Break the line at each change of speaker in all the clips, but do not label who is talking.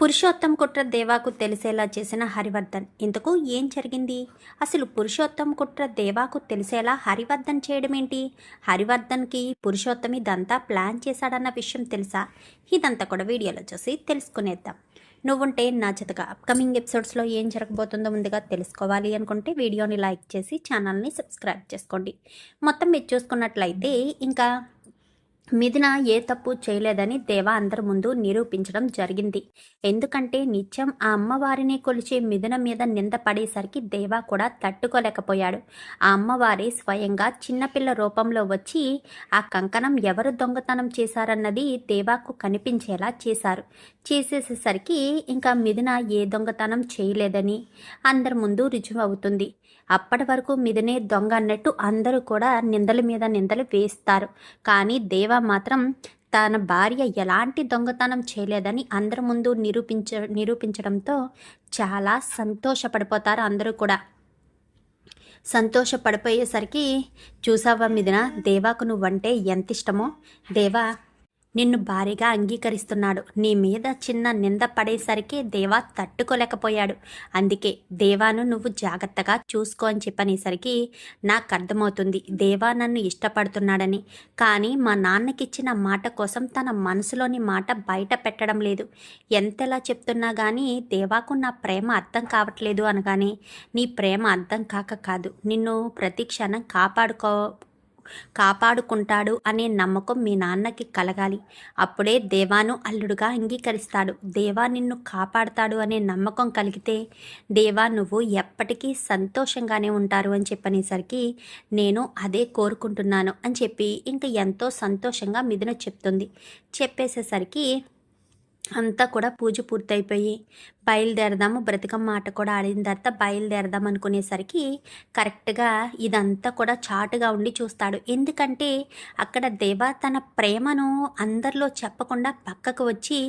పురుషోత్తం కుట్ర దేవాకు తెలిసేలా చేసిన హరివర్ధన్. ఇంతకు ఏం జరిగింది? అసలు పురుషోత్తం కుట్ర దేవాకు తెలిసేలా హరివర్ధన్ చేయడం ఏంటి హరివర్ధన్కి పురుషోత్తం ఇదంతా ప్లాన్ చేశాడన్న విషయం తెలుసా? ఇదంతా కూడా వీడియోలో చూసి తెలుసుకునేద్దాం. నువ్వుంటే నా జతగా అప్కమింగ్ ఎపిసోడ్స్లో ఏం జరగబోతుందో ముందుగా తెలుసుకోవాలి అనుకుంటే వీడియోని లైక్ చేసి ఛానల్ని సబ్స్క్రైబ్ చేసుకోండి. మొత్తం మీరు చూసుకున్నట్లయితే ఇంకా మిథున ఏ తప్పు చేయలేదని దేవా అందరి ముందు నిరూపించడం జరిగింది. ఎందుకంటే నిత్యం ఆ అమ్మవారిని కొలిచే మిథున మీద నింద పడేసరికి దేవా కూడా తట్టుకోలేకపోయాడు. ఆ అమ్మవారి స్వయంగా చిన్నపిల్ల రూపంలో వచ్చి ఆ కంకణం ఎవరు దొంగతనం చేశారన్నది దేవాకు కనిపించేలా చేశారు. చేసేసేసరికి ఇంకా మిథున ఏ దొంగతనం చేయలేదని అందరి ముందు రుజువు అవుతుంది అప్పటి వరకు మీదనే దొంగ అన్నట్టు అందరూ కూడా నిందల మీద నిందలు వేస్తారు. కానీ దేవ మాత్రం తన భార్య ఎలాంటి దొంగతనం చేయలేదని అందరి ముందు నిరూపించ నిరూపించడంతో చాలా సంతోషపడిపోతారు అందరూ కూడా. సంతోషపడిపోయేసరికి చూసావా మీదన దేవాకు నువ్వంటే ఎంత ఇష్టమో? దేవా నిన్ను భారీగా అంగీకరిస్తున్నాడు. నీ మీద చిన్న నింద పడేసరికి దేవా తట్టుకోలేకపోయాడు. అందుకే దేవాను నువ్వు జాగ్రత్తగా చూసుకో అని చెప్పనేసరికి నాకు అర్థమవుతుంది. దేవా నన్ను ఇష్టపడుతున్నాడని. కానీ మా నాన్నకిచ్చిన మాట కోసం తన మనసులోని మాట బయట పెట్టడం లేదు. ఎంతలా చెప్తున్నా కానీ దేవాకు నా ప్రేమ అర్థం కావట్లేదు అనగానే నీ ప్రేమ అర్థం కాక కాదు. నిన్ను ప్రతి క్షణం కాపాడుకో కాపాడుకుంటాడు అనే నమ్మకం మీ నాన్నకి కలగాలి. అప్పుడే దేవాను అల్లుడుగా అంగీకరిస్తాడు. దేవా నిన్ను కాపాడుతాడు అనే నమ్మకం కలిగితే దేవా నువ్వు ఎప్పటికీ సంతోషంగానే ఉంటారు అని చెప్పనేసరికి నేను అదే కోరుకుంటున్నాను అని చెప్పి ఇంకా ఎంతో సంతోషంగా మిథున చెప్తుంది. చెప్పేసేసరికి అంతా కూడా పూజ పూర్తయిపోయి బయలుదేరదాము బ్రతికమ్మ ఆట కూడా ఆడిన తర్వాత బయలుదేరదాం అనుకునేసరికి కరెక్ట్గా ఇదంతా కూడా చాటుగా ఉండి చూస్తాడు. ఎందుకంటే అక్కడ దేవ తన ప్రేమను అందరిలో చెప్పకుండా పక్కకు వచ్చి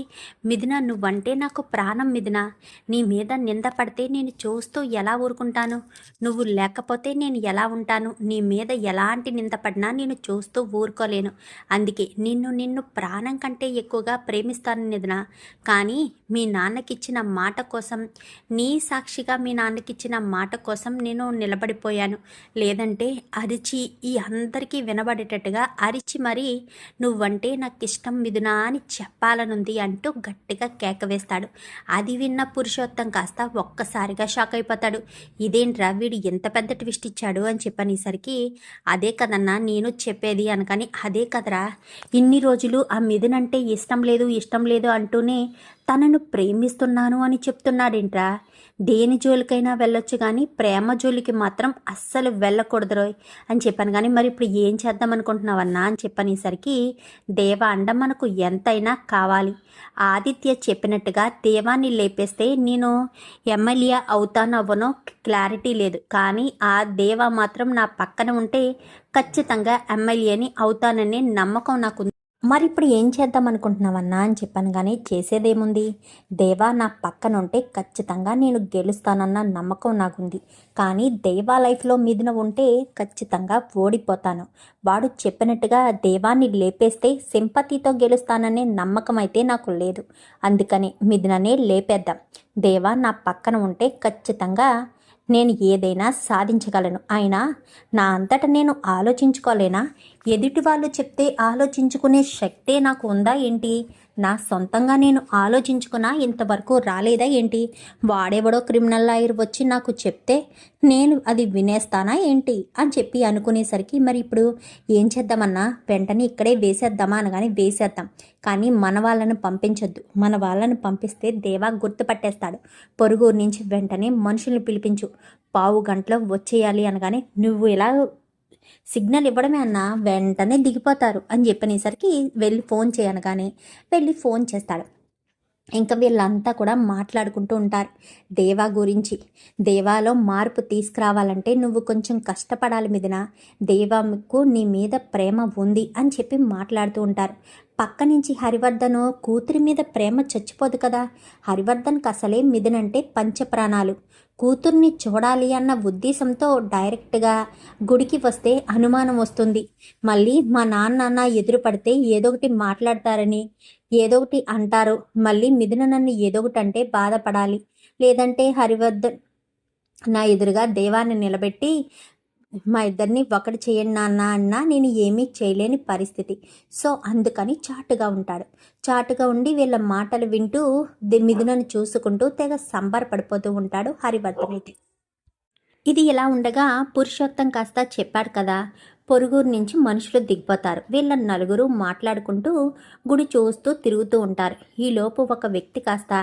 మిథున నువ్వంటే నాకు ప్రాణం మిథున. నీ మీద నింద పడితే నేను చూస్తూ ఎలా ఊరుకుంటాను? నువ్వు లేకపోతే నేను ఎలా ఉంటాను? నీ మీద ఎలాంటి నింద పడినా నేను చూస్తూ ఊరుకోలేను. అందుకే నిన్ను నిన్ను ప్రాణం కంటే ఎక్కువగా ప్రేమిస్తాను నిధున కానీ మీ నాన్నకిచ్చిన మాట మాట కోసం నీ సాక్షిగా మీ నాన్నకి ఇచ్చిన మాట కోసం నేను నిలబడిపోయాను. లేదంటే అరిచి ఈ అందరికీ వినబడేటట్టుగా అరిచి మరీ నువ్వంటే నాకు ఇష్టం మిథునా అని చెప్పాలనుంది అంటూ గట్టిగా కేక వేస్తాడు. అది విన్న పురుషోత్తం కాస్త ఒక్కసారిగా షాక్ అయిపోతాడు. ఇదేంట్రా వీడు ఎంత పెద్ద ట్విస్ట్ ఇచ్చాడు అని చెప్పనేసరికి అదే కదన్నా నేను చెప్పేది అనకని అదే కదరా ఇన్ని రోజులు ఆ మిథునంటే ఇష్టం లేదు ఇష్టం లేదు అంటూనే తనను ప్రేమిస్తున్నాను అని చెప్తున్నాడేంట్రా? దేని జోలికైనా వెళ్ళొచ్చు కానీ ప్రేమ జోలికి మాత్రం అస్సలు వెళ్ళకూడదురోయ్ అని చెప్పాను. కానీ మరి ఇప్పుడు ఏం చేద్దాం అనుకుంటున్నావన్నా అని చెప్పనేసరికి దేవ అండ మనకు ఎంతైనా కావాలి. ఆదిత్య చెప్పినట్టుగా దేవాన్ని లేపేస్తే నేను ఎమ్మెల్యే అవుతానవ్వనో క్లారిటీ లేదు. కానీ ఆ దేవ మాత్రం నా పక్కన ఉంటే ఖచ్చితంగా ఎమ్మెల్యేని అవుతాననే నమ్మకం నాకు మరి ఇప్పుడు ఏం చేద్దాం అనుకుంటున్నావన్నా అని చెప్పాను కానీ చేసేదేముంది? దేవా నా పక్కన ఉంటే ఖచ్చితంగా నేను గెలుస్తానన్న నమ్మకం నాకుంది. కానీ దేవా లైఫ్లో మీదిన ఉంటే ఖచ్చితంగా ఓడిపోతాను. వాడు చెప్పినట్టుగా దేవాన్ని లేపేస్తే సింపతితో గెలుస్తాననే నమ్మకం అయితే నాకు లేదు. అందుకని మిథుననే లేపేద్దాం. దేవా నా పక్కన ఉంటే ఖచ్చితంగా నేను ఏదైనా సాధించగలను. అయినా నా అంతట నేను ఆలోచించుకోలేనా? ఎదుటి వాళ్ళు చెప్తే ఆలోచించుకునే శక్తే నాకు ఉందా ఏంటి? నా సొంతంగా నేను ఆలోచించుకున్నా ఇంతవరకు రాలేదా ఏంటి? వాడెవడో క్రిమినల్ లాయర్ వచ్చి నాకు చెప్తే నేను అది వినేస్తానా ఏంటి? అని చెప్పి అనుకునేసరికి మరి ఇప్పుడు ఏం చేద్దామన్నా? వెంటనే ఇక్కడే వేసేద్దామా అనగానే వేసేద్దాం. కానీ మన వాళ్ళను పంపించొద్దు. మన వాళ్ళను పంపిస్తే దేవా గుర్తుపట్టేస్తాడు. పొరుగురు నుంచి వెంటనే మనుషుల్ని పిలిపించు. పావు గంటలో వచ్చేయాలి అనగానే నువ్వు ఇలా సిగ్నల్ ఇవ్వడమే అన్న వెంటనే దిగిపోతారు అని చెప్పనేసరికి వెళ్ళి ఫోన్ చేయనగానే వెళ్ళి ఫోన్ చేస్తాడు. ఇంకా వీళ్ళంతా కూడా మాట్లాడుకుంటూ ఉంటారు. దేవా గురించి దేవాలో మార్పు తీసుకురావాలంటే నువ్వు కొంచెం కష్టపడాలి మీదన దేవాకు నీ మీద ప్రేమ ఉంది అని చెప్పి మాట్లాడుతూ ఉంటారు. పక్క నుంచి హరివర్ధన్ కూతురి మీద ప్రేమ చచ్చిపోదు కదా. హరివర్ధన్కి అసలే మిథునంటే పంచప్రాణాలు. కూతుర్ని చూడాలి అన్న ఉద్దేశంతో డైరెక్ట్గా గుడికి వస్తే అనుమానం వస్తుంది. మళ్ళీ మా నాన్న నా ఎదురు పడితే ఏదో ఒకటి మాట్లాడతారని ఏదో ఒకటి అంటారు. మళ్ళీ మిథున నన్ను ఏదో ఒకటి అంటే బాధపడాలి. లేదంటే హరివర్ధన్ నా ఎదురుగా దేవాన్ని నిలబెట్టి మా ఇద్దరిని ఒకటి చేయండి నాన్న అన్నా నేను ఏమీ చేయలేని పరిస్థితి. సో అందుకని చాటుగా ఉంటాడు. చాటుగా ఉండి వీళ్ళ మాటలు వింటూ మిథునను చూసుకుంటూ తెగ సంబరపడిపోతూ ఉంటాడు హరివర్ధన్ అయితే ఇది ఇలా ఉండగా పురుషోత్తం కాస్త చెప్పాడు కదా పొరుగురు నుంచి మనుషులు దిగిపోతారు. వీళ్ళ నలుగురు మాట్లాడుకుంటూ గుడి చూస్తూ తిరుగుతూ ఉంటారు. ఈలోపు ఒక వ్యక్తి కాస్త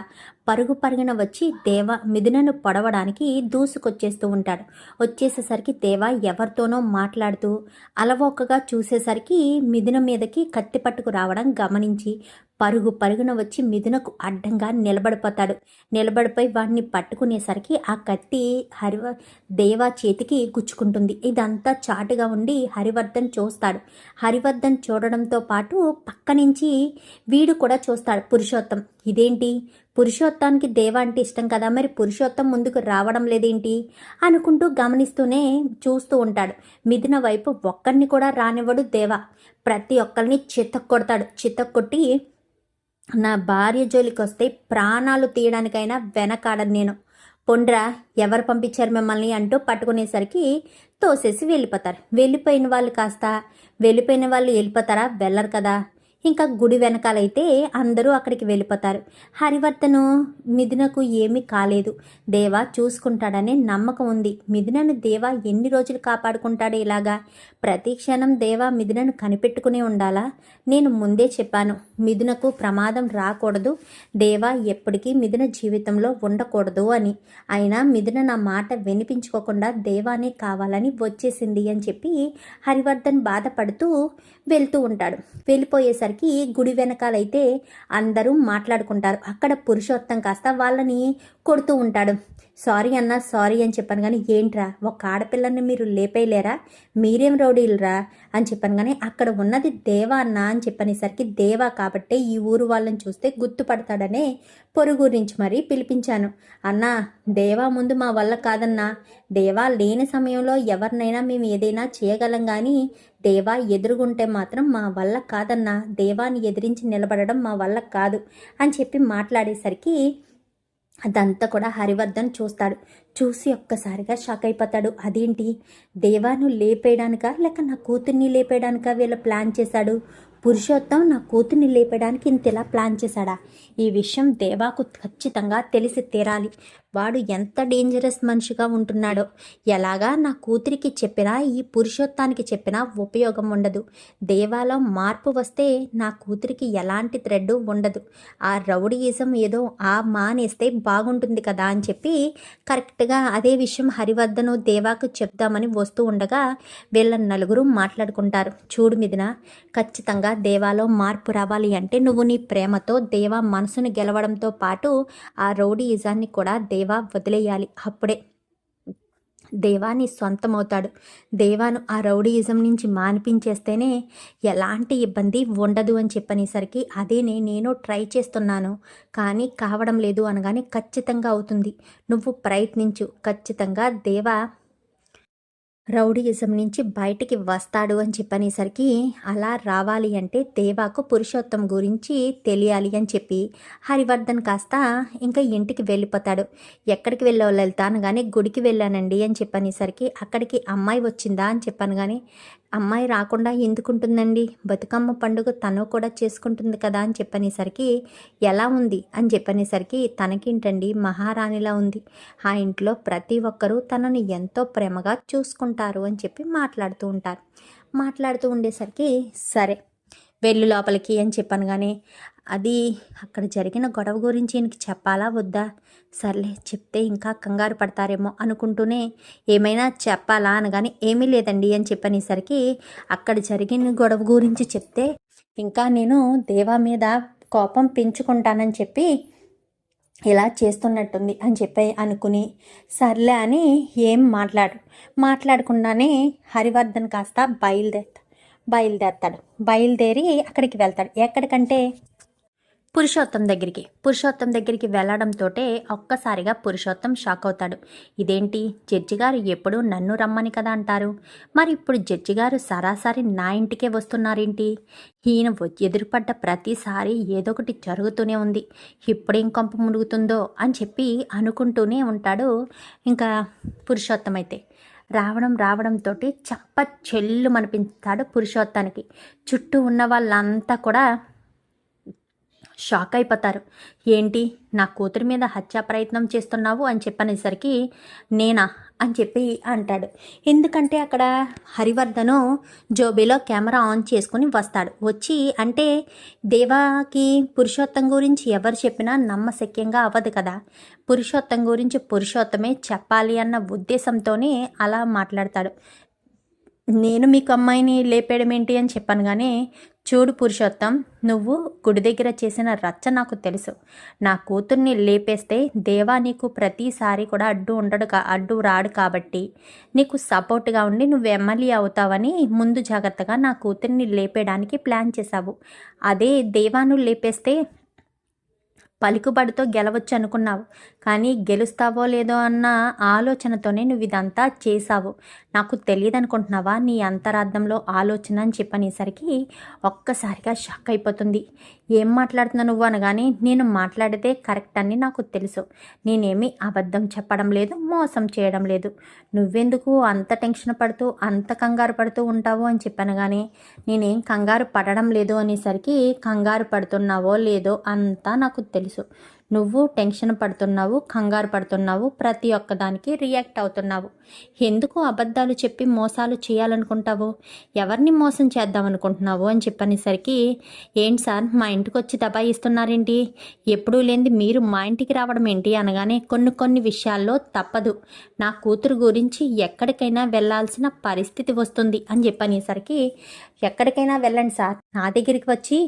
పరుగు పరుగున వచ్చి దేవ మిథునను పొడవడానికి దూసుకొచ్చేస్తూ ఉంటాడు. వచ్చేసేసరికి దేవ ఎవరితోనో మాట్లాడుతూ అలవోకగా చూసేసరికి మిథున మీదకి కత్తి పట్టుకు రావడం గమనించి పరుగు పరుగున వచ్చి మిథునకు అడ్డంగా నిలబడిపోతాడు. నిలబడిపోయి వాడిని పట్టుకునేసరికి ఆ కత్తి హరివ దేవా చేతికి గుచ్చుకుంటుంది. ఇదంతా చాటుగా ఉండి హరివర్ధన్ చూస్తాడు. హరివర్ధన్ చూడడంతో పాటు పక్క నుంచి వీడు కూడా చూస్తాడు పురుషోత్తం. ఇదేంటి? పురుషోత్తానికి దేవ అంటే ఇష్టం కదా? మరి పురుషోత్తం ముందుకు రావడం లేదేంటి? అనుకుంటూ గమనిస్తూనే చూస్తూ ఉంటాడు. మిథున వైపు ఒక్కరిని కూడా రానివ్వడు దేవ. ప్రతి ఒక్కరిని చిత్తక్కొడతాడు కొడతాడు కొట్టి నా భార్య జోలికి వస్తే ప్రాణాలు తీయడానికైనా వెనకాడను నేను. పొండ్రా ఎవరు పంపించారు మిమ్మల్ని అంటూ పట్టుకునేసరికి తోసేసి వెళ్ళిపోతారు. వెళ్ళిపోయిన వాళ్ళు కాస్త వెళ్ళిపోయిన వాళ్ళు వెళ్ళిపోతారా? వెళ్ళరు కదా. ఇంకా గుడి వెనకాలైతే అందరూ అక్కడికి వెళ్ళిపోతారు. హరివర్ధను మిథునకు ఏమీ కాలేదు. దేవా చూసుకుంటాడనే నమ్మకం ఉంది. మిథునను దేవా ఎన్ని రోజులు కాపాడుకుంటాడు ఇలాగా? ప్రతి క్షణం దేవా మిథునను కనిపెట్టుకునే ఉండాలా? నేను ముందే చెప్పాను మిథునకు ప్రమాదం రాకూడదు. దేవా ఎప్పటికీ మిథున జీవితంలో ఉండకూడదు అని. అయినా మిథున నా మాట వినిపించుకోకుండా దేవానే కావాలని వచ్చేసింది అని చెప్పి హరివర్ధన్ బాధపడుతూ వెళ్తూ ఉంటాడు. వెళ్ళిపోయేసరికి గుడి వెనకాలైతే అందరూ మాట్లాడుకుంటారు. అక్కడ పురుషోత్తం కాస్త వాళ్ళని కొడుతూ ఉంటాడు. సారీ అన్నా సారీ అని చెప్పాను కానీ ఏంట్రా? ఒక ఆడపిల్లని మీరు లేపేయలేరా? మీరేం రౌడీలరా? అని చెప్పాను కానీ అక్కడ ఉన్నది దేవా అన్న అని చెప్పనేసరికి దేవా కాబట్టే ఈ ఊరు వాళ్ళని చూస్తే గుర్తుపడతాడనే పొరుగు నుంచి మరీ పిలిపించాను. అన్నా దేవా ముందు మా వల్ల కాదన్నా. దేవా లేని సమయంలో ఎవరినైనా మేము ఏదైనా చేయగలం కానీ దేవా ఎదురుగుంటే మాత్రం మా వల్ల కాదన్నా. దేవాని ఎదిరించి నిలబడడం మా వల్ల కాదు అని చెప్పి మాట్లాడేసరికి అదంతా కూడా హరివర్ధన్ చూస్తాడు. చూసి ఒక్కసారిగా షాక్ అయిపోతాడు. అదేంటి? దేవాను లేపేయడానికా? లేక నా కూతుర్ని లేపేయడానికా వీళ్ళు ప్లాన్ చేశాడు? పురుషోత్తం నా కూతుర్ని లేపడానికి ఇంతలా ప్లాన్ చేశాడా? ఈ విషయం దేవాకు ఖచ్చితంగా తెలిసి తీరాలి. వాడు ఎంత డేంజరస్ మనిషిగా ఉంటున్నాడో. ఎలాగా నా కూతురికి చెప్పినా ఈ పురుషోత్తానికి చెప్పినా ఉపయోగం ఉండదు. దేవాలో మార్పు వస్తే నా కూతురికి ఎలాంటి థ్రెడ్ ఉండదు. ఆ రౌడీయిజం ఏదో ఆ మానేస్తే బాగుంటుంది కదా అని చెప్పి కరెక్ట్గా అదే విషయం హరివర్ధను దేవాకు చెప్దామని వస్తూ ఉండగా వీళ్ళ నలుగురు మాట్లాడుకుంటారు. చూడు మిదిన ఖచ్చితంగా దేవాలో మార్పు రావాలి అంటే నువ్వు నీ ప్రేమతో దేవా మనసును గెలవడంతో పాటు ఆ రౌడీయిజాన్ని కూడా దేవా వదిలేయాలి. అప్పుడే దేవాన్ని సొంతమవుతాడు. దేవాను ఆ రౌడీయిజం నుంచి మానిపించేస్తేనే ఎలాంటి ఇబ్బంది ఉండదు అని చెప్పనేసరికి అదేనే నేను ట్రై చేస్తున్నాను కానీ కావడం లేదు అనగానే ఖచ్చితంగా అవుతుంది. నువ్వు ప్రయత్నించు. ఖచ్చితంగా దేవా రౌడీయిజం నుంచి బయటికి వస్తాడు అని చెప్పనేసరికి అలా రావాలి అంటే దేవాకు పురుషోత్తం గురించి తెలియాలి అని చెప్పి హరివర్ధన్ కాస్త ఇంకా ఇంటికి వెళ్ళిపోతాడు. ఎక్కడికి వెళ్ళో వెళ్తాను కానీ గుడికి వెళ్ళానండి అని చెప్పనేసరికి అక్కడికి అమ్మాయి వచ్చిందా అని చెప్పాను కానీ అమ్మాయి రాకుండా ఎందుకుంటుందండి? బతుకమ్మ పండుగ తను కూడా చేసుకుంటుంది కదా అని చెప్పనేసరికి ఎలా ఉంది? అని చెప్పనేసరికి తనకేంటండి? మహారాణిలా ఉంది. ఆ ఇంట్లో ప్రతి ఒక్కరూ తనను ఎంతో ప్రేమగా చూసుకుంటారు అని చెప్పి మాట్లాడుతూ ఉంటారు. మాట్లాడుతూ ఉండేసరికి సరే వెళ్ళు లోపలికి అని చెప్పాను కానీ అది అక్కడ జరిగిన గొడవ గురించి ఈయనకి చెప్పాలా వద్దా? సర్లే చెప్తే ఇంకా కంగారు పడతారేమో అనుకుంటూనే ఏమైనా చెప్పాలా అనగానే ఏమీ లేదండి అని చెప్పనేసరికి అక్కడ జరిగిన గొడవ గురించి చెప్తే ఇంకా నేను దేవా మీద కోపం పెంచుకుంటానని చెప్పి ఇలా చేస్తున్నట్టుంది అని చెప్పి అనుకుని సర్లే అని ఏం మాట్లాడు మాట్లాడకుండానే హరివర్ధన్ కాస్త బయలుదేరుతా. బయలుదేరతాడు. బయలుదేరి అక్కడికి వెళ్తాడు. ఎక్కడికంటే? పురుషోత్తం దగ్గరికి. పురుషోత్తం దగ్గరికి వెళ్ళడంతో ఒక్కసారిగా పురుషోత్తం షాక్ అవుతాడు. ఇదేంటి? జడ్జి గారు ఎప్పుడూ నన్ను రమ్మని కదా అంటారు? మరి ఇప్పుడు జడ్జి గారు సరాసరి నా ఇంటికే వస్తున్నారేంటి? ఈయన ఎదురుపడ్డ ప్రతిసారి ఏదో ఒకటి జరుగుతూనే ఉంది. ఇప్పుడేం కొంప మునుగుతుందో అని చెప్పి అనుకుంటూనే ఉంటాడు. ఇంకా పురుషోత్తం అయితే రావడం రావడంతో చప్ప చెల్లు అనిపిస్తాడు పురుషోత్తానికి. చుట్టూ ఉన్న వాళ్ళంతా కూడా షాక్ అయిపోతారు ఏంటి నా కూతురి మీద హత్యా ప్రయత్నం చేస్తున్నావు? అని చెప్పనేసరికి నేనా? అని చెప్పి అంటాడు. ఎందుకంటే అక్కడ హరివర్ధను జోబీలో కెమెరా ఆన్ చేసుకుని వస్తాడు. వచ్చి అంటే దేవాకి పురుషోత్తం గురించి ఎవరు చెప్పినా నమ్మశక్యంగా అవ్వదు కదా. పురుషోత్తం గురించి పురుషోత్తమే చెప్పాలి అన్న ఉద్దేశంతోనే అలా మాట్లాడతాడు. నేను మీకు అమ్మాయిని లేపేయడం ఏంటి అని చెప్పాను కానీ చూడు పురుషోత్తం నువ్వు గుడి దగ్గర చేసిన రచ్చ నాకు తెలుసు. నా కూతుర్ని లేపేస్తే దేవా నీకు ప్రతిసారి కూడా అడ్డు ఉండడు కా అడ్డు రాడు కాబట్టి నీకు సపోర్ట్గా ఉండి నువ్వు ఎమ్మెల్యే అవుతావని ముందు జాగ్రత్తగా నా కూతుర్ని లేపేయడానికి ప్లాన్ చేశావు. అదే దేవాను లేపేస్తే పలుకుబడితో గెలవచ్చు అనుకున్నావు కానీ గెలుస్తావో లేదో అన్న ఆలోచనతోనే నువ్వు ఇదంతా చేశావు. నాకు తెలియదు అనుకుంటున్నావా నీ అంతరార్థంలో ఆలోచన అని చెప్పనేసరికి ఒక్కసారిగా షాక్ అయిపోతుంది. ఏం మాట్లాడుతున్నా నువ్వు అనగానే నేను మాట్లాడితే కరెక్ట్ అని నాకు తెలుసు. నేనేమి అబద్ధం చెప్పడం లేదు మోసం చేయడం లేదు. నువ్వెందుకు అంత టెన్షన్ పడుతూ అంత కంగారు పడుతూ ఉంటావు అని చెప్పాను కానీ నేనేం కంగారు పడడం లేదు అనేసరికి కంగారు పడుతున్నావో లేదో అంతా నాకు తెలుసు. నువ్వు టెన్షన్ పడుతున్నావు కంగారు పడుతున్నావు ప్రతి ఒక్కదానికి రియాక్ట్ అవుతున్నావు. ఎందుకు అబద్ధాలు చెప్పి మోసాలు చేయాలనుకుంటావు? ఎవరిని మోసం చేద్దాం అనుకుంటున్నావు అని చెప్పనేసరికి ఏంటి సార్ మా ఇంటికి వచ్చి దబాయిస్తున్నారేంటి? ఎప్పుడూ లేనిది మీరు మా ఇంటికి రావడం ఏంటి అనగానే కొన్ని కొన్ని విషయాల్లో తప్పదు. నా కూతురు గురించి ఎక్కడికైనా వెళ్ళాల్సిన పరిస్థితి వస్తుంది అని చెప్పనేసరికి ఎక్కడికైనా వెళ్ళండి సార్. నా దగ్గరికి వచ్చి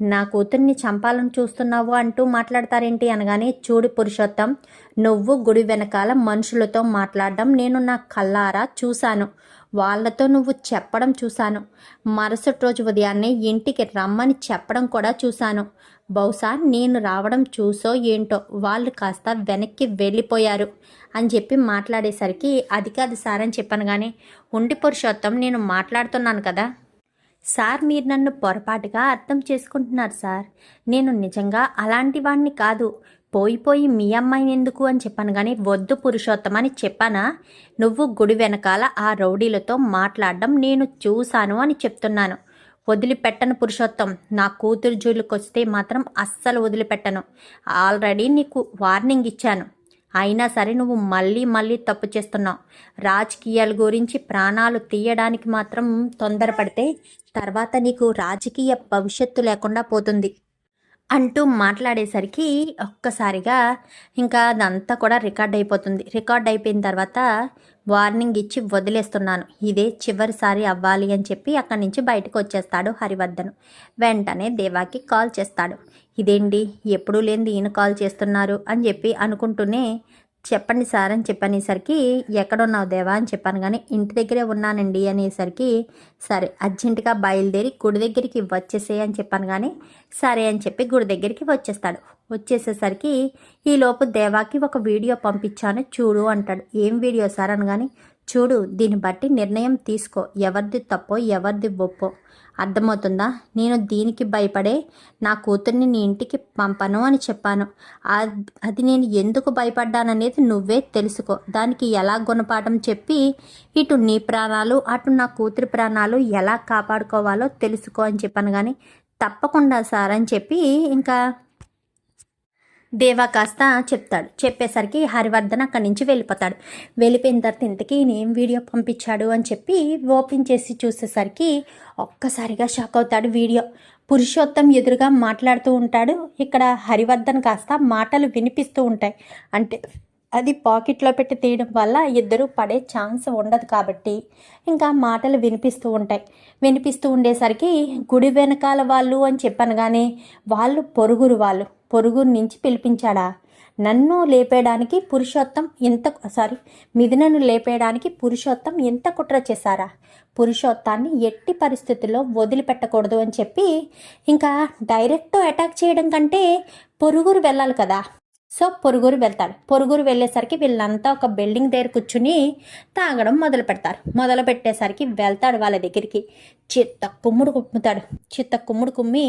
నా కూతుర్ని చంపాలని చూస్తున్నావు అంటూ మాట్లాడతారేంటి అనగానే చూడు పురుషోత్తం నువ్వు గుడి వెనకాల మనుషులతో మాట్లాడడం నేను నా కళ్ళారా చూశాను. వాళ్ళతో నువ్వు చెప్పడం చూశాను. మరుసటి రోజు ఉదయాన్నే ఇంటికి రమ్మని చెప్పడం కూడా చూశాను. బహుశా నేను రావడం చూసో ఏంటో వాళ్ళు కాస్త వెనక్కి వెళ్ళిపోయారు అని చెప్పి మాట్లాడేసరికి అది కాదు సార్ అని చెప్పాను కానీ ఉండి పురుషోత్తం నేను మాట్లాడుతున్నాను కదా. సార్ మీరు నన్ను పొరపాటుగా అర్థం చేసుకుంటున్నారు సార్. నేను నిజంగా అలాంటి వాణ్ణి కాదు. పోయిపోయి మీ అమ్మాయిని ఎందుకు అని చెప్పాను కానీ వద్దు పురుషోత్తం అని చెప్పానా? నువ్వు గుడి వెనకాల ఆ రౌడీలతో మాట్లాడడం నేను చూశాను అని చెప్తున్నాను. వదిలిపెట్టను పురుషోత్తం. నా కూతురు జోలికి వస్తే మాత్రం అస్సలు వదిలిపెట్టను. ఆల్రెడీ నీకు వార్నింగ్ ఇచ్చాను. అయినా సరే నువ్వు మళ్ళీ మళ్ళీ తప్పు చేస్తున్నావు. రాజకీయాల గురించి ప్రాణాలు తీయడానికి మాత్రం తొందరపడితే తర్వాత నీకు రాజకీయ భవిష్యత్తు లేకుండా పోతుంది. అంటూ మాట్లాడేసరికి ఒక్కసారిగా ఇంకా అదంతా కూడా రికార్డ్ అయిపోతుంది. రికార్డ్ అయిపోయిన తర్వాత వార్నింగ్ ఇచ్చి వదిలేస్తున్నాను. ఇదే చివరిసారి అవ్వాలి అని చెప్పి అక్కడి నుంచి బయటకు వచ్చేస్తాడు హరివర్ధను. వెంటనే దేవాకి కాల్ చేస్తాడు. ఇదేంటి? ఎప్పుడూ లేనిది ఈయన కాల్ చేస్తున్నారు అని చెప్పి అనుకుంటూనే చెప్పండి సార్ అని చెప్పనేసరికి ఎక్కడున్నావు దేవా? అని చెప్పాను. కానీ ఇంటి దగ్గరే ఉన్నానండి అనేసరికి సరే అర్జెంటుగా బయలుదేరి గుడి దగ్గరికి వచ్చేసే అని చెప్పాను. కానీ సరే అని చెప్పి గుడి దగ్గరికి వచ్చేస్తాడు. వచ్చేసేసరికి ఈలోపు దేవాకి ఒక వీడియో పంపించాను చూడు అంటాడు. ఏం వీడియో సార్? అని కానీ చూడు దీన్ని బట్టి నిర్ణయం తీసుకో. ఎవరిది తప్పో ఎవరిది ఒప్పో. అర్థమవుతుందా? నేను దీనికి భయపడే నా కూతుర్ని నీ ఇంటికి పంపను అని చెప్పాను. అది నేను ఎందుకు భయపడ్డాననేది నువ్వే తెలుసుకో. దానికి ఎలా గుణపాఠం చెప్పి ఇటు నీ ప్రాణాలు అటు నా కూతురి ప్రాణాలు ఎలా కాపాడుకోవాలో తెలుసుకో అని చెప్పాను కానీ తప్పకుండా సార్ అని చెప్పి ఇంకా దేవా కాస్త చెప్తాడు. చెప్పేసరికి హరివర్ధన్ అక్కడి నుంచి వెళ్ళిపోతాడు. వెళ్ళిపోయిన తర్వాత ఇంతకీ ఈయన వీడియో పంపించాడు అని చెప్పి ఓపెన్ చేసి చూసేసరికి ఒక్కసారిగా షాక్ అవుతాడు వీడియో. పురుషోత్తం ఎదురుగా మాట్లాడుతూ ఉంటాడు. ఇక్కడ హరివర్ధన్ కాస్త మాటలు వినిపిస్తూ ఉంటాయి. అంటే అది పాకెట్లో పెట్టి తీయడం వల్ల ఇద్దరు పడే ఛాన్స్ ఉండదు కాబట్టి ఇంకా మాటలు వినిపిస్తూ ఉంటాయి. వినిపిస్తూ ఉండేసరికి గుడి వెనకాల వాళ్ళు అని చెప్పాను కానీ వాళ్ళు పొరుగురు వాళ్ళు. పొరుగురు నుంచి పిలిపించాడా నన్ను లేపేయడానికి పురుషోత్తం ఎంత సారీ మిథునను లేపేయడానికి పురుషోత్తం ఎంత కుట్ర చేశారా? పురుషోత్తాన్ని ఎట్టి పరిస్థితుల్లో వదిలిపెట్టకూడదు అని చెప్పి ఇంకా డైరెక్ట్ అటాక్ చేయడం కంటే పొరుగురు వెళ్ళాలి కదా. సో పొరుగురు వెళ్తాడు పొరుగురు వెళ్ళేసరికి వీళ్ళంతా ఒక బిల్డింగ్ దగ్గర కూర్చుని తాగడం మొదలు పెడతారు. మొదలు పెట్టేసరికి వెళ్తాడు వాళ్ళ దగ్గరికి. చిత్త కుమ్ముడు కుమ్ముతాడు. చిత్త కుమ్ముడు కుమ్మి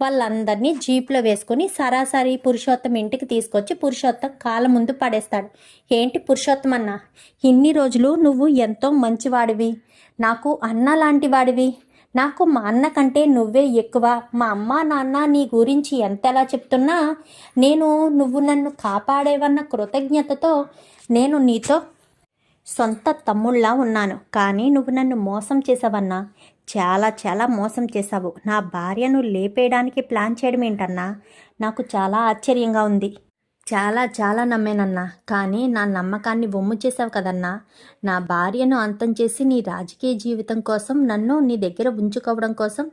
వాళ్ళందరినీ జీప్లో వేసుకొని సరాసరి పురుషోత్తం ఇంటికి తీసుకొచ్చి పురుషోత్తం కాళ్ళ ముందు పడేస్తాడు. ఏంటి పురుషోత్తం అన్న ఇన్ని రోజులు నువ్వు ఎంతో మంచివాడివి. నాకు అన్న లాంటి వాడివి. నాకు మా అన్న కంటే నువ్వే ఎక్కువ. మా అమ్మ నాన్న నీ గురించి ఎంతలా చెప్తున్నా నేను నువ్వు నన్ను కాపాడేవన్న కృతజ్ఞతతో నేను నీతో సొంత తమ్ముళ్ళ ఉన్నాను. కానీ నువ్వు నన్ను మోసం చేసావన్నా? చాలా చాలా మోసం చేశావు. నా భార్యను లేపేయడానికి ప్లాన్ చేయడం ఏంటన్నా నాకు చాలా ఆశ్చర్యంగా ఉంది. చాలా చాలా నమ్మేనన్నా. కానీ నా నమ్మకాన్ని బొమ్ము చేసావు కదన్నా. నా భార్యను అంతం చేసి నీ రాజకీయ జీవితం కోసం నన్ను నీ దగ్గర ఉంచుకోవడం కోసం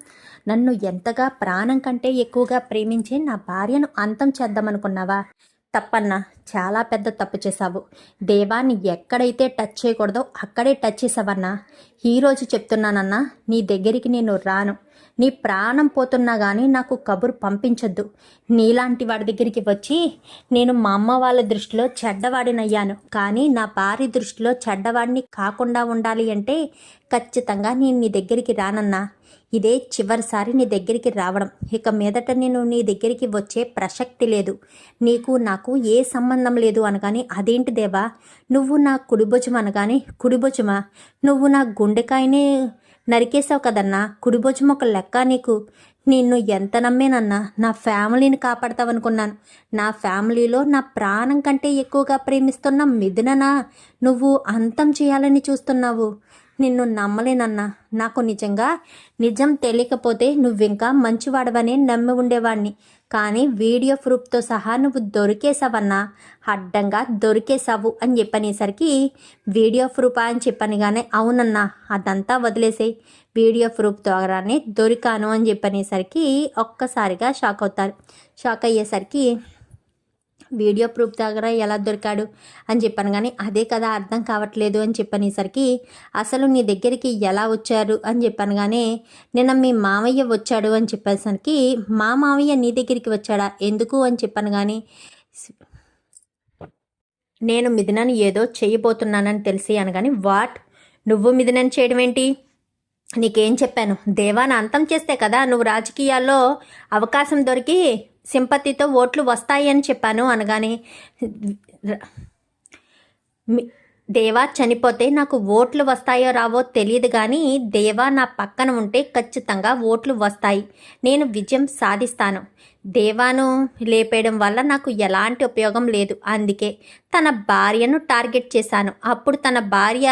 నన్ను ఎంతగా ప్రాణం కంటే ఎక్కువగా ప్రేమించి నా భార్యను అంతం చేద్దామనుకున్నావా? తప్పన్నా చాలా పెద్ద తప్పు చేశావు. దేవాన్ని ఎక్కడైతే టచ్ చేయకూడదో అక్కడే టచ్ చేసావన్నా ఈరోజు చెప్తున్నానన్నా నీ దగ్గరికి నేను రాను. నీ ప్రాణం పోతున్నా కానీ నాకు కబురు పంపించొద్దు. నీలాంటి వాడి దగ్గరికి వచ్చి నేను మా అమ్మ వాళ్ళ దృష్టిలో చెడ్డవాడినయ్యాను. కానీ నా భార్య దృష్టిలో చెడ్డవాడిని కాకుండా ఉండాలి అంటే ఖచ్చితంగా నేను నీ దగ్గరికి రానన్నా. ఇదే చివరిసారి నీ దగ్గరికి రావడం. ఇక మీదట నేను నీ దగ్గరికి వచ్చే ప్రసక్తి లేదు. నీకు నాకు ఏ సంబంధం లేదు అనగాని అదేంటి దేవా? నువ్వు నా కుడిభుజం అనగాని కుడిభుజమా? నువ్వు నా గుండెకాయనే నరికేసావు కదన్నా. కుడిభుజం ఒక లెక్క నీకు. నిన్ను ఎంత నమ్మేనన్నా నా ఫ్యామిలీని కాపాడతావనుకున్నాను. నా ఫ్యామిలీలో నా ప్రాణం కంటే ఎక్కువగా ప్రేమిస్తున్న మిథుననా నువ్వు అంతం చేయాలని చూస్తున్నావు. నిన్ను నమ్మలేనన్నా. నాకు నిజంగా నిజం తెలియకపోతే నువ్వింకా మంచివాడవనే నమ్మి ఉండేవాడిని కానీ వీడియో ప్రూఫ్తో సహా నువ్వు దొరికేసావన్నా అడ్డంగా దొరికేసావు అని చెప్పనేసరికి వీడియో ప్రూఫ్ అని చెప్పనిగానే అవునన్నా అదంతా వదిలేసే వీడియో ప్రూఫ్ ద్వారానే దొరికాను అని చెప్పనేసరికి ఒక్కసారిగా షాక్ అవుతారు. షాక్ అయ్యేసరికి వీడియో ప్రూఫ్ దగ్గర ఎలా దొరికాడు అని చెప్పాను. కానీ అదే కదా అర్థం కావట్లేదు అని చెప్పనేసరికి అసలు నీ దగ్గరికి ఎలా వచ్చారు అని చెప్పాను. కానీ నిన్న మీ మామయ్య వచ్చాడు అని చెప్పేసరికి మా మామయ్య నీ దగ్గరికి వచ్చాడా? ఎందుకు అని చెప్పాను. కానీ నేను మిథునని ఏదో చేయబోతున్నానని తెలిసి అనగాని వాట్? నువ్వు మిథునని చేయడం ఏంటి? నీకేం చెప్పాను? దేవాన్ని అంతం చేస్తే కదా నువ్వు రాజకీయాల్లో అవకాశం దొరికి సింపతితో ఓట్లు వస్తాయి అని చెప్పాను అనగానే దేవా చనిపోతే నాకు ఓట్లు వస్తాయో రావో తెలియదు కానీ దేవా నా పక్కన ఉంటే ఖచ్చితంగా ఓట్లు వస్తాయి. నేను విజయం సాధిస్తాను. దేవాను లేపేయడం వల్ల నాకు ఎలాంటి ఉపయోగం లేదు. అందుకే తన భార్యను టార్గెట్ చేశాను. అప్పుడు తన భార్య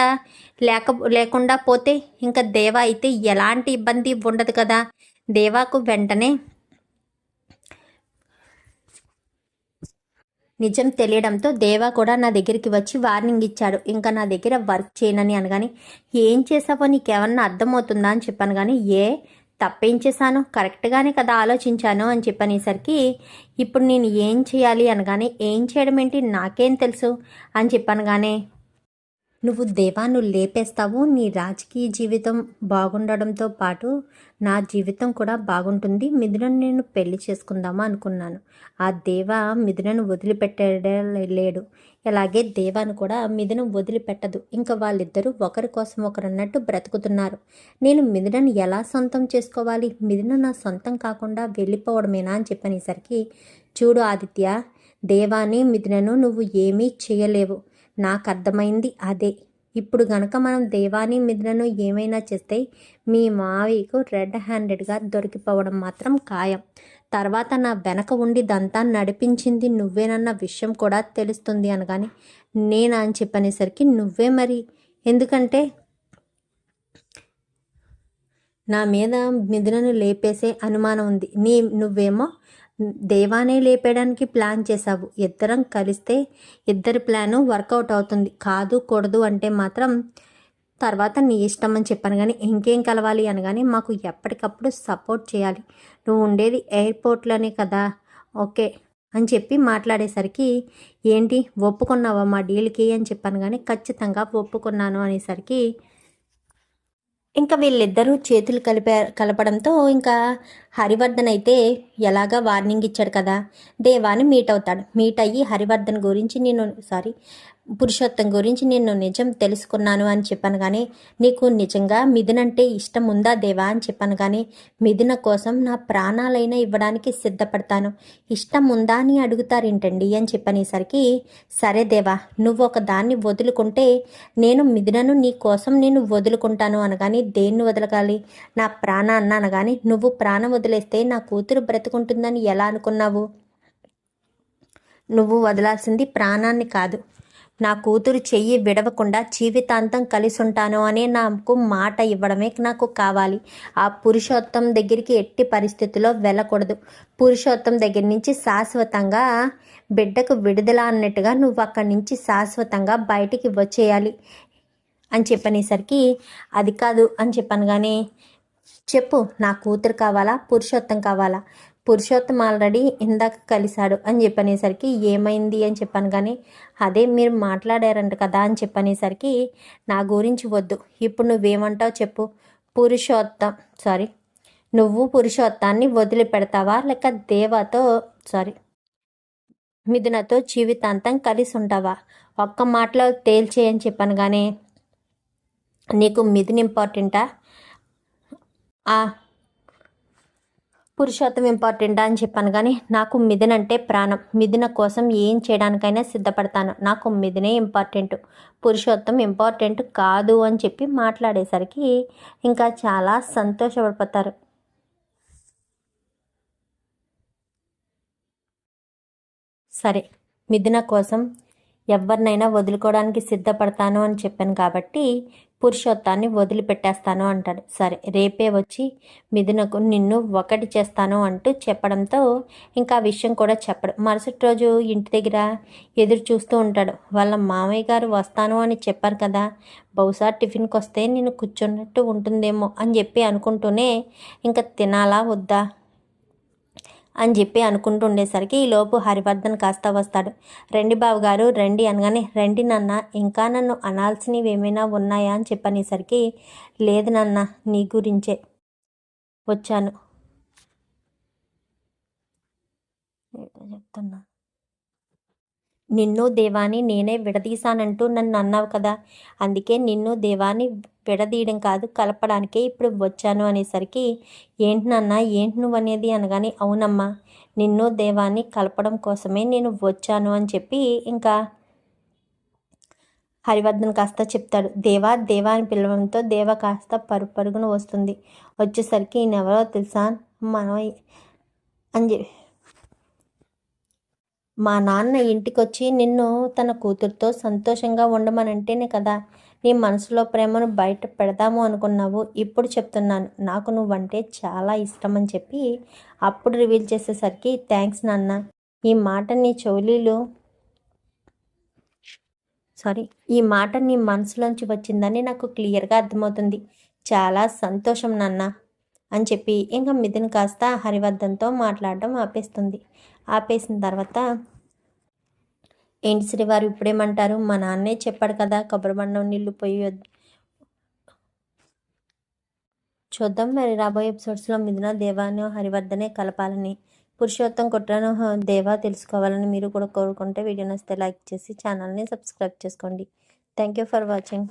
లేక లేకుండా పోతే ఇంకా దేవా అయితే ఎలాంటి ఇబ్బంది ఉండదు కదా. దేవాకు వెంటనే నిజం తెలియడంతో దేవా కూడా నా దగ్గరికి వచ్చి వార్నింగ్ ఇచ్చాడు. ఇంకా నా దగ్గర వర్క్ చేయనని అనగాని ఏం చేసావో నీకేమన్నా అర్థమవుతుందా? అని చెప్పాను. కానీ ఏ తప్పేం చేశాను? కరెక్ట్గానే కదా ఆలోచించాను అని చెప్పనేసరికి ఇప్పుడు నేను ఏం చేయాలి? అనగానే ఏం చేయడం ఏంటి? నాకేం తెలుసు? అని చెప్పాను కానీ నువ్వు దేవాను లేపేస్తావు నీ రాజకీయ జీవితం బాగుండడంతో పాటు నా జీవితం కూడా బాగుంటుంది మిథునను నేను పెళ్ళి చేసుకుందామా అనుకున్నాను. ఆ దేవ మిథునను వదిలిపెట్టడే లేడు అలాగే దేవాను కూడా మిథునం వదిలిపెట్టదు. ఇంకా వాళ్ళిద్దరూ ఒకరి కోసం ఒకరు అన్నట్టు బ్రతుకుతున్నారు. నేను మిథునను ఎలా సొంతం చేసుకోవాలి? మిథున నా సొంతం కాకుండా వెళ్ళిపోవడమేనా అని చెప్పనేసరికి చూడు ఆదిత్య దేవాని మిథునను నువ్వు ఏమీ చేయలేవు. నాకు అర్థమైంది అదే. ఇప్పుడు గనక మనం దేవాని మిద్రను ఏమైనా చేస్తే మీ మావికు రెడ్ హ్యాండెడ్గా దొరికిపోవడం మాత్రం ఖాయం. తర్వాత నా వెనక ఉండి దంతా నడిపించింది నువ్వేనన్న విషయం కూడా తెలుస్తుంది అనగాని నేను అని చెప్పనేసరికి నువ్వే మరి. ఎందుకంటే నా మీద మిథునను లేపేసే అనుమానం ఉంది. నీ నువ్వేమో దేవానే లేపేయడానికి ప్లాన్ చేశావు. ఇద్దరం కలిస్తే ఇద్దరి ప్లాను వర్కౌట్ అవుతుంది. కాదు కూడదు అంటే మాత్రం తర్వాత నీ ఇష్టం అని చెప్పాను కానీ ఇంకేం కలవాలి అనగానే మాకు ఎప్పటికప్పుడు సపోర్ట్ చేయాలి. నువ్వు ఉండేది ఎయిర్పోర్ట్లోనే కదా ఓకే అని చెప్పి మాట్లాడేసరికి ఏంటి ఒప్పుకున్నావా మా డీల్కి అని చెప్పాను కానీ ఖచ్చితంగా ఒప్పుకున్నాను అనేసరికి ఇంకా వీళ్ళిద్దరూ చేతులు కలిపా కలపడంతో ఇంకా హరివర్ధన్ అయితే ఎలాగా వార్నింగ్ ఇచ్చాడు కదా. దేవాని మీట్ అవుతాడు. మీట్ అయ్యి హరివర్ధన్ గురించి నేను సారీ పురుషోత్తం గురించి నేను నిజం తెలుసుకున్నాను అని చెప్పాను కానీ నీకు నిజంగా మిథునంటే ఇష్టం ఉందా దేవా అని చెప్పాను కానీ మిథున కోసం నా ప్రాణాలైనా ఇవ్వడానికి సిద్ధపడతాను. ఇష్టం ఉందా అని అడుగుతారేంటండి అని చెప్పనేసరికి సరే దేవా నువ్వు ఒక దాన్ని వదులుకుంటే నేను మిథునను నీ కోసం నేను వదులుకుంటాను అనగాని దేన్ని వదలగాలి? నా ప్రాణాన్న అనగాని నువ్వు ప్రాణం వదిలేస్తే నా కూతురు బ్రతుకుంటుందని ఎలా అనుకున్నావు? నువ్వు వదలాల్సింది ప్రాణాన్ని కాదు. నా కూతురు చెయ్యి విడవకుండా జీవితాంతం కలిసి ఉంటాను అనే నాకు మాట ఇవ్వడమే నాకు కావాలి. ఆ పురుషోత్తం దగ్గరికి ఎట్టి పరిస్థితుల్లో వెళ్ళకూడదు. పురుషోత్తం దగ్గర నుంచి శాశ్వతంగా బిడ్డకు విడుదల అన్నట్టుగా నువ్వు అక్కడి నుంచి శాశ్వతంగా బయటికి వచ్చేయాలి అని చెప్పనేసరికి అది కాదు అని చెప్పాను కానీ చెప్పు నా కూతురు కావాలా? పురుషోత్తం కావాలా? పురుషోత్తం ఆల్రెడీ ఇందాక కలిశాడు అని చెప్పనేసరికి ఏమైంది అని చెప్పాను కానీ అదే మీరు మాట్లాడారంట కదా అని చెప్పనేసరికి నా గురించి వద్దు. ఇప్పుడు నువ్వేమంటావు చెప్పు. పురుషోత్తం సారీ నువ్వు పురుషోత్తాన్ని వదిలిపెడతావా? లేక దేవతో సారీ మిథునతో జీవితాంతం కలిసి ఉంటావా? ఒక్క మాటలో తేల్చేయని చెప్పాను కానీ నీకు మిథున్ ఇంపార్టెంటా? పురుషోత్తం ఇంపార్టెంటా అని చెప్పాను కానీ నాకు మిథున్ అంటే ప్రాణం. మిథున కోసం ఏం చేయడానికైనా సిద్ధపడతాను. నాకు మిథునే ఇంపార్టెంట్. పురుషోత్తం ఇంపార్టెంట్ కాదు అని చెప్పి మాట్లాడేసరికి ఇంకా చాలా సంతోషపడిపోతారు. సరే మిథున కోసం ఎవరినైనా వదులుకోవడానికి సిద్ధపడతాను అని చెప్పాను కాబట్టి పురుషోత్తాన్ని వదిలిపెట్టేస్తాను అంటాడు. సరే రేపే వచ్చి మిథునకు నిన్ను ఒకటి చేస్తాను అంటూ చెప్పడంతో ఇంకా ఆ విషయం కూడా చెప్పడు. మరుసటి రోజు ఇంటి దగ్గర ఎదురు చూస్తూ ఉంటాడు. వాళ్ళ మామయ్య గారు వస్తాను అని చెప్పారు కదా బహుశా టిఫిన్కి వస్తే నేను కూర్చున్నట్టు ఉంటుందేమో అని చెప్పి అనుకుంటూనే ఇంకా తినాలా వద్దా? అని చెప్పి అనుకుంటుండేసరికి ఈలోపు హరివర్ధన్ కాస్త వస్తాడు. రండి బావగారు రండి అనగానే రండి నాన్న ఇంకా నన్ను అనాల్సినవి ఏమైనా ఉన్నాయా? అని చెప్పనేసరికి లేదు నాన్న నీ గురించే వచ్చాను. చెప్తున్నా. నిన్ను దేవాని నేనే విడదీశానంటూ నన్ను అన్నావు కదా. అందుకే నిన్ను దేవాని విడదీయడం కాదు కలపడానికే ఇప్పుడు వచ్చాను అనేసరికి ఏంటి నాన్న ఏంటి నువ్వు అనేది? అనగానే అవునమ్మా నిన్ను దేవాన్ని కలపడం కోసమే నేను వచ్చాను అని చెప్పి ఇంకా హరివర్ధన్ కాస్త చెప్తాడు. దేవా దేవా అని పిలవడంతో దేవ కాస్త పరుగు పరుగున వస్తుంది. వచ్చేసరికి ఈయనెవరో తెలుసా? మనం అని చెప్పి మా నాన్న ఇంటికొచ్చి నిన్ను తన కూతురుతో సంతోషంగా ఉండమనంటేనే కదా. నీ మనసులో ప్రేమను బయట పెడదాము అనుకున్నావు. ఇప్పుడు చెప్తున్నాను. నాకు నువ్వంటే చాలా ఇష్టం అని చెప్పి అప్పుడు రివీల్ చేసేసరికి థ్యాంక్స్ నాన్న. ఈ మాట నీ చౌలీలు సారీ ఈ మాట నీ మనసులోంచి వచ్చిందని నాకు క్లియర్గా అర్థమవుతుంది. చాలా సంతోషం నాన్న అని చెప్పి ఇంకా మిథున్ కాస్త హరివర్ధన్తో మాట్లాడడం ఆపేస్తుంది. ఆపేసిన తర్వాత ఏంటి శ్రీవారు ఇప్పుడేమంటారు? మా నాన్నే చెప్పాడు కదా కొబ్బరి బండం నీళ్ళు పోయి చూద్దాం మరి రాబోయే ఎపిసోడ్స్లో మిథున దేవాను హరివర్ధనే కలపాలని పురుషోత్తం కుట్రను దేవా తెలుసుకోవాలని మీరు కూడా కోరుకుంటే వీడియో నచ్చితే లైక్ చేసి ఛానల్ని సబ్స్క్రైబ్ చేసుకోండి. Thank you for watching.